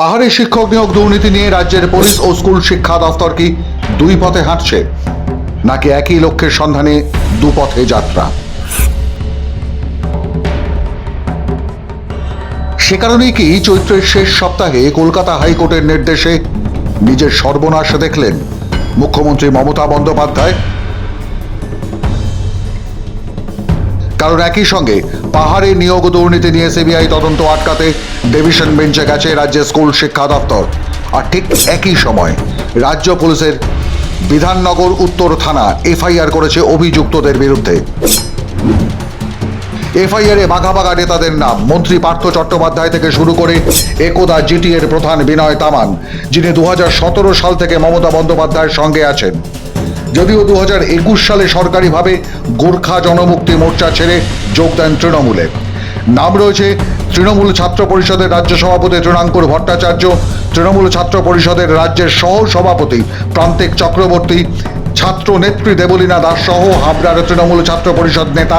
পাহাড়ি শিক্ষক নিয়োগ দুর্নীতি নিয়ে রাজ্যের পুলিশ ও স্কুল শিক্ষা দফতর কি দুই পথে হাঁটছে। নাকি একই লক্ষ্যের সন্ধানে দুপথে যাত্রা? সে কারণেই কি চৈত্রের শেষ সপ্তাহে কলকাতা হাইকোর্টের নির্দেশে নিজের সর্বনাশ দেখলেন মুখ্যমন্ত্রী মমতা বন্দ্যোপাধ্যায়? কারণ একই সঙ্গে পাহাড়ে নিয়োগ দুর্নীতি নিয়ে সিবিআই তদন্ত আটকাতে ডিভিশন বেঞ্চে গেছে রাজ্যের স্কুল শিক্ষা দপ্তর। আর ঠিক একই সময় রাজ্য পুলিশের বিধাননগর উত্তর থানা এফআইআর করেছে অভিযুক্তদের বিরুদ্ধে। এফআইআরে বাঘা বাঘা নেতাদের নাম। মন্ত্রী পার্থ চট্টোপাধ্যায় থেকে শুরু করে একদা জিটি এর প্রধান বিনয় তামান, যিনি দু হাজার সতেরো সাল থেকে মমতা বন্দ্যোপাধ্যায়ের সঙ্গে আছেন। যদিও দু হাজার একুশ সালে সরকারিভাবে গোর্খা জনমুক্তি মোর্চা ছেড়ে যোগ দেন তৃণমূলে। নাম রয়েছে তৃণমূল ছাত্র পরিষদের রাজ্য সভাপতি তৃণাঙ্কুর ভট্টাচার্য, তৃণমূল ছাত্র পরিষদের রাজ্যের সহ সভাপতি প্রান্তিক চক্রবর্তী, ছাত্র নেত্রী দেবলীনা দাস সহ হাবড়ার তৃণমূল ছাত্র পরিষদ নেতা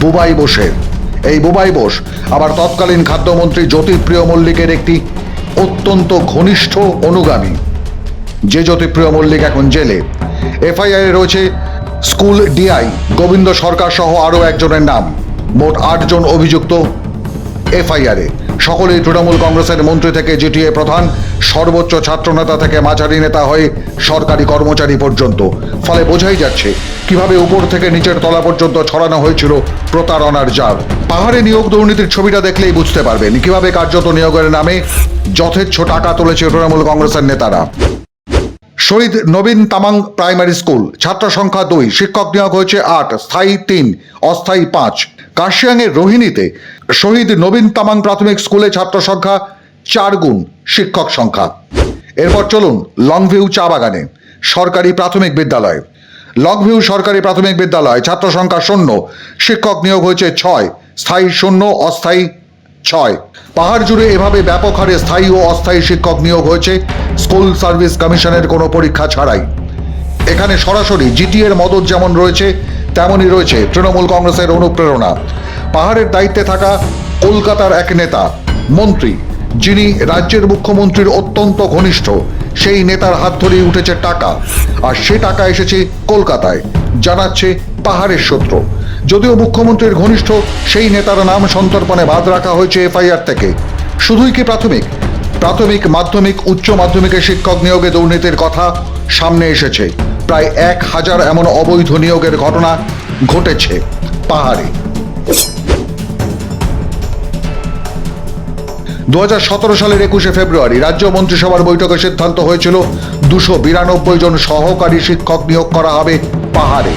বুবাই বোসের। এই বুবাই বোস আবার তৎকালীন খাদ্যমন্ত্রী জ্যোতিপ্রিয় মল্লিকের একটি অত্যন্ত ঘনিষ্ঠ অনুগামী। যে জ্যোতিপ্রিয় মল্লিক এখন জেলে। এফআইআর রয়েছে স্কুল ডিআই, গোবিন্দ সরকার সহ আরও একজনের নাম। মোট আটজন অভিযুক্ত এফআইআরে। সকলেই তৃণমূল কংগ্রেসের মন্ত্রী থেকে জিটিএ প্রধান, সর্বোচ্চ ছাত্রনেতা থেকে মাঝারি নেতা হয়ে সরকারি কর্মচারী পর্যন্ত। ফলে বোঝাই যাচ্ছে কীভাবে উপর থেকে নিচের তলা পর্যন্ত ছড়ানো হয়েছিল প্রতারণার জাল। পাহাড়ে নিয়োগ দুর্নীতির ছবিটা দেখলেই বুঝতে পারবেন কীভাবে কার্যত নিয়োগের নামে যথেচ্ছ টাকা তুলেছে তৃণমূল কংগ্রেসের নেতারা। শহীদ নবীন তামাং প্রাইমারি স্কুল, ছাত্র সংখ্যা দুই, শিক্ষক নিয়োগ হয়েছে আট, স্থায়ী তিন, অস্থায়ী পাঁচ। কাশিয়াংয়ের রোহিণীতে শহীদ নবীন তামাং প্রাথমিক স্কুলে ছাত্র সংখ্যা চার গুণ, শিক্ষক সংখ্যা। এরপর চলুন লংভিউ চা বাগানে, সরকারি প্রাথমিক বিদ্যালয়। লংভিউ সরকারি প্রাথমিক বিদ্যালয়, ছাত্র সংখ্যা শূন্য, শিক্ষক নিয়োগ হয়েছে ছয়, স্থায়ী শূন্য, অস্থায়ী ছয়। পাহাড় জুড়ে এভাবে ব্যাপক হারে স্থায়ী ও অস্থায়ী শিক্ষক নিয়োগ হয়েছে, স্কুল সার্ভিস কমিশনের কোনো পরীক্ষা ছাড়াই। এখানে সরাসরি জিটিএর মদত যেমন রয়েছে, তেমনই রয়েছে তৃণমূল কংগ্রেসের অনুপ্রেরণা। পাহাড়ের দায়িত্বে থাকা কলকাতার এক নেতা, মন্ত্রী, যিনি রাজ্যের মুখ্যমন্ত্রীর অত্যন্ত ঘনিষ্ঠ, সেই নেতার হাত ধরেই উঠেছে টাকা। আর সে টাকা এসেছে কলকাতায়, জানাচ্ছে পাহাড়ের সূত্র। যদিও মুখ্যমন্ত্রীর ঘনিষ্ঠ সেই নেতার নাম সন্তর্পণে বাদ রাখা হয়েছে এফআইআর থেকে। শুধুই কি প্রাথমিক? প্রাথমিক মাধ্যমিক, উচ্চ মাধ্যমিকের শিক্ষক নিয়োগে দুর্নীতির কথা সামনে এসেছে। প্রায় এক হাজার এমন অবৈধ নিয়োগের ঘটনা ঘটেছে পাহাড়ে। দু হাজার সতেরো সালের একুশে ফেব্রুয়ারি রাজ্য মন্ত্রিসভার বৈঠকে সিদ্ধান্ত হয়েছিল দুশো বিরানব্বই জন সহকারী শিক্ষক নিয়োগ করা হবে পাহাড়ে।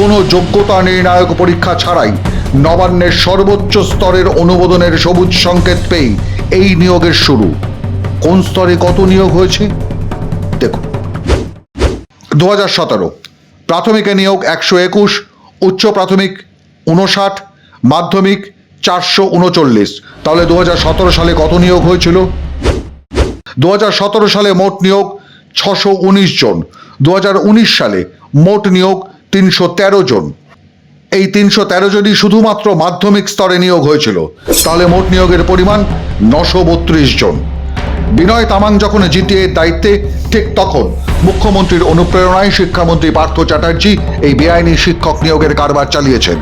কোনো যোগ্যতা নির্ণায়ক পরীক্ষা ছাড়াই। নবান্নের সর্বোচ্চ স্তরের অনুমোদনের সবুজ সংকেত পেয়েই এই নিয়োগের শুরু। কোন স্তরে কত নিয়োগ হয়েছে? দেখুন। দু হাজার সতেরো, প্রাথমিকে নিয়োগ একশো একুশ, উচ্চ প্রাথমিক উনষাট মাধ্যমিক চারশো উনচল্লিশ। তাহলে দু সতেরো সালে কত নিয়োগ হয়েছিল? দু সতেরো সালে মোট নিয়োগ ছশো উনিশ জন। দু হাজার উনিশ সালে মোট নিয়োগ তিনশো তেরো জন। এই তিনশো তেরো জনই শুধুমাত্র মাধ্যমিক স্তরে নিয়োগ হয়েছিল। তাহলে মোট নিয়োগের পরিমাণ নশো বত্রিশ জন। বিনয় তামাং যখন জিটিএর দায়িত্বে, ঠিক তখন মুখ্যমন্ত্রীর অনুপ্রেরণায় শিক্ষামন্ত্রী পার্থ চ্যাটার্জি এই বেআইনি শিক্ষক নিয়োগের কারবার চালিয়েছেন।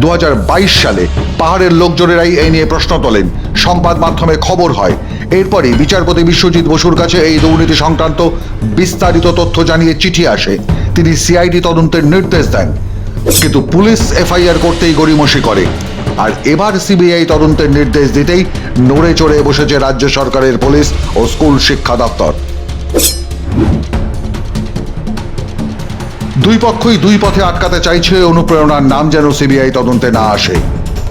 দু হাজার বাইশ সালে পাহাড়ের লোকজনেরাই এই নিয়ে প্রশ্ন তোলেন। সংবাদ মাধ্যমে খবর হয়, এরপরই বিচারপতি বিশ্বজিৎ বসুর কাছে এই দুর্নীতি সংক্রান্ত বিস্তারিত তথ্য জানিয়ে চিঠি আসে। তিনি সিআইডি তদন্তের নির্দেশ দেন। কিন্তু পুলিশ এফআইআর করতেই গড়িমসি করে। আর এবার সিবিআই তদন্তের নির্দেশ দিতেই নড়ে চড়ে বসেছে রাজ্য সরকারের পুলিশ ও স্কুল শিক্ষা দপ্তর। দুই পক্ষই দুই পথে আটকাতে চাইছে, অনুপ্রেরণার নাম যেন সিবিআই তদন্তে না আসে।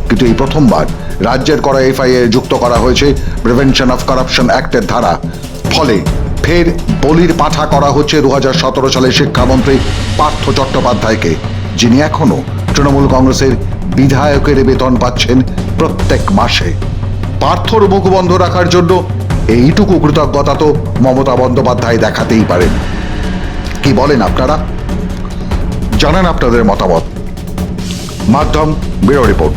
কিন্তু এই প্রথমবার রাজ্যের করা এফআইএ যুক্ত করা হয়েছে প্রিভেনশন অফ করাপশন অ্যাক্টের ধারা। ফলে ফের বলির পাঠা করা হচ্ছে দু সালে শিক্ষামন্ত্রী পার্থ চট্টোপাধ্যায়কে, যিনি এখনও তৃণমূল কংগ্রেসের বিধায়কের বেতন পাচ্ছেন প্রত্যেক মাসে। পার্থর মুখ বন্ধ রাখার জন্য এইটুকু কৃতজ্ঞতা তো মমতা বন্দ্যোপাধ্যায় দেখাতেই পারেন। কি বলেন আপনারা? জানান আপনাদের মতামত। মাধ্যম ব্যুরো রিপোর্ট।